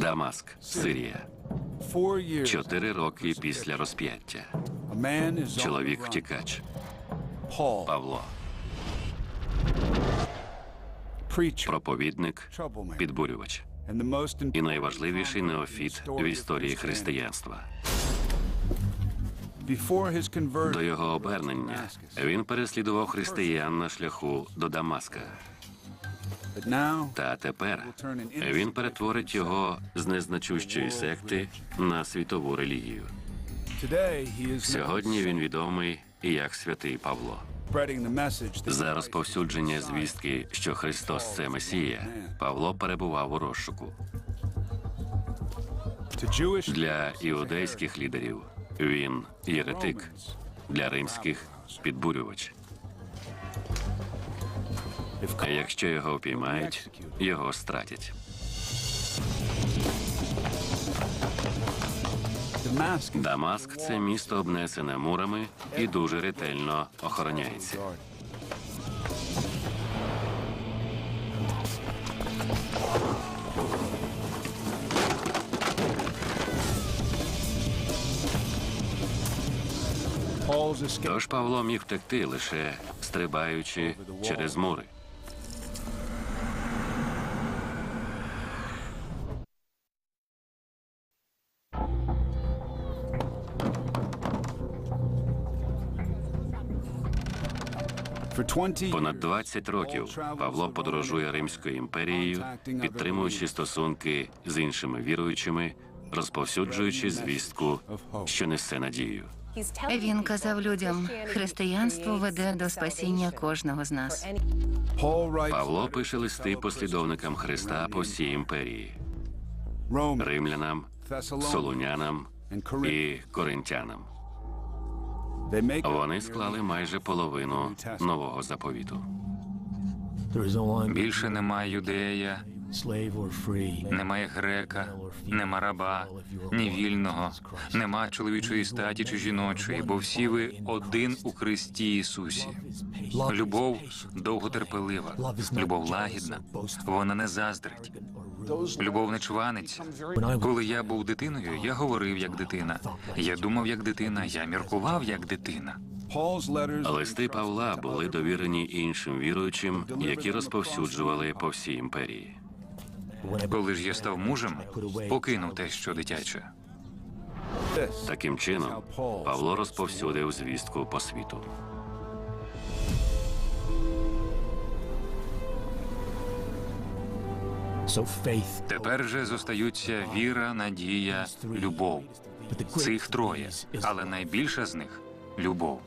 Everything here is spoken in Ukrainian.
Дамаск, Сирія. Чотири роки після розп'яття. Чоловік втікач. Павло, проповідник, підбурювач і найважливіший неофіт в історії християнства. До його обернення він переслідував християн на шляху до Дамаска. Та тепер він перетворить його з незначущої секти на світову релігію. Сьогодні він відомий як святий Павло. За розповсюдження звістки, що Христос це Месія, Павло перебував у розшуку. Для іудейських лідерів він єретик, для римських підбурювач. Якщо його впіймають, його стратять. Дамаск це місто обнесене мурами і дуже ретельно охороняється. Тож Павло міг втекти лише стрибаючи через мури. Понад years. 20 років Павло подорожує Римською імперією, підтримуючи стосунки з іншими віруючими, розповсюджуючи звістку, що несе надію. Він казав людям, християнство веде до спасіння кожного з нас. Павло пише листи послідовникам Христа по всій імперії, римлянам, солунянам і коринтянам. Вони склали майже половину нового заповіту. Більше немає юдея. Немає грека, нема раба, ні вільного, нема чоловічої статі чи жіночої, бо всі ви один у Христі Ісусі. Любов довготерпелива, любов лагідна, вона не заздрить. Любов не чваниться. Коли я був дитиною, я говорив як дитина. Я думав як дитина, я міркував як дитина. Листи Павла були довірені іншим віруючим, які розповсюджували по всій імперії. Коли ж я став мужем, покинув те, що дитяче. Таким чином, Павло розповсюдив звістку по світу. Тепер же зостаються віра, надія, любов. Цих троє, але найбільша з них любов.